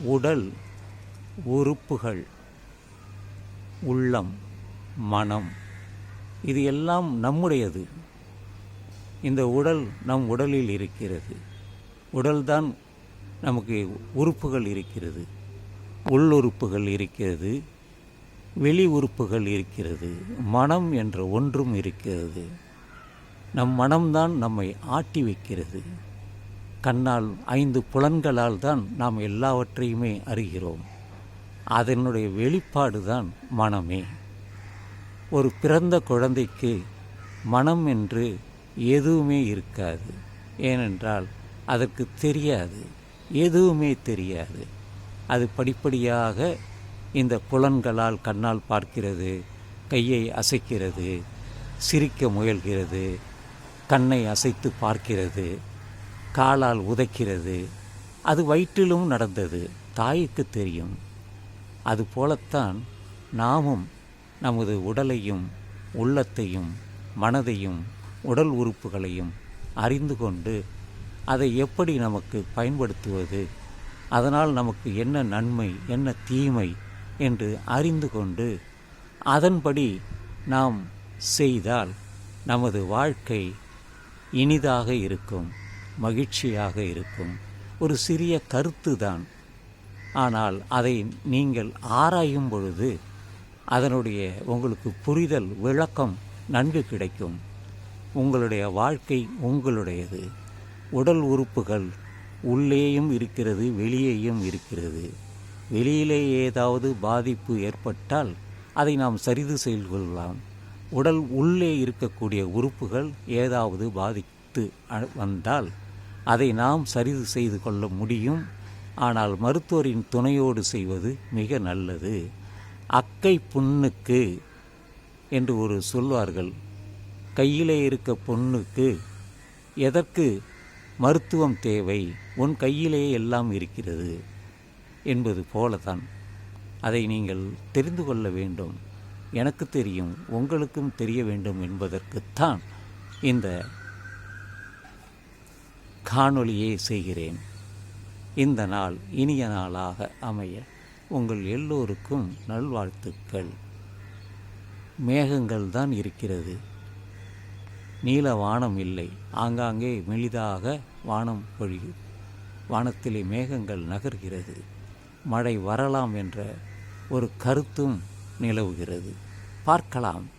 உடல் உறுப்புகள் உள்ளம் மனம் இது எல்லாம் நம்முடையது. இந்த உடல் நம் உடலில் இருக்கிறது. உடல்தான் நமக்கு உறுப்புகள் இருக்கிறது. உள்ளுறுப்புகள் இருக்கிறது. வெளி உறுப்புகள் இருக்கிறது. மனம் என்ற ஒன்றும் இருக்கிறது. நம் மனம்தான் நம்மை ஆட்டி வைக்கிறது. கண்ணால் ஐந்து புலன்களால் தான் நாம் எல்லாவற்றையுமே அறிகிறோம். அதனுடைய வெளிப்பாடு தான் மனமே. ஒரு பிறந்த குழந்தைக்கு மனம் என்று எதுவுமே இருக்காது. ஏனென்றால் அதற்கு தெரியாது எதுவுமே தெரியாது. அது படிப்படியாக இந்த புலன்களால் கண்ணால் பார்க்கிறது கையை அசைக்கிறது சிரிக்க முயல்கிறது கண்ணை அசைத்து பார்க்கிறது. காலால் உதைக்கிறது. அது வயிற்றிலும் நடந்தது. தாய்க்கு தெரியும். அதுபோலத்தான் நாமும் நமது உடலையும் உள்ளத்தையும் மனதையும் உடல் உறுப்புகளையும் அறிந்து கொண்டு அதை எப்படி நமக்கு பயன்படுத்துவது? அதனால் நமக்கு என்ன நன்மை என்ன தீமை என்று அறிந்து கொண்டு அதன்படி நாம் செய்தால் நமது வாழ்க்கை இனிதாக இருக்கும். மகிழ்ச்சியாக இருக்கும். ஒரு சிறிய கருத்து தான் ஆனால் அதை நீங்கள் ஆராயும் பொழுது அதனுடைய உங்களுக்கு புரிதல் விளக்கம் நன்கு கிடைக்கும். உங்களுடைய வாழ்க்கை உங்களுடையது. உடல் உறுப்புகள் உள்ளேயும் இருக்கிறது வெளியேயும் இருக்கிறது. வெளியிலே ஏதாவது பாதிப்பு ஏற்பட்டால் அதை நாம் சரிது செய்து கொள்ளலாம் உடல் உள்ளே இருக்கக்கூடிய உறுப்புகள் ஏதாவது பாதித்து வந்தால் அதை நாம் சரிது செய்து கொள்ள முடியும். ஆனால் மருத்துவரின் துணையோடு செய்வது மிக நல்லது. அக்கை புண்ணுக்கு என்று ஒரு சொல்வார்கள். கையிலே இருக்க பொண்ணுக்கு எதற்கு மருத்துவம் தேவை? உன் கையிலே எல்லாம் இருக்கிறது என்பது போலதான் அதை நீங்கள் தெரிந்து கொள்ள வேண்டும். எனக்கு தெரியும் உங்களுக்கும் தெரிய வேண்டும் என்பதற்குத்தான் இந்த காணொளியை செய்கிறேன். இந்த நாள் இனிய நாளாக அமைய உங்கள் எல்லோருக்கும் நல்வாழ்த்துக்கள். மேகங்கள் தான் இருக்கிறது. நீல வானம் இல்லை. ஆங்காங்கே மெலிதாக வானம் பொழியும். வானத்திலே மேகங்கள் நகர்கிறது. மழை வரலாம் என்ற ஒரு கருத்தும் நிலவுகிறது. பார்க்கலாம்.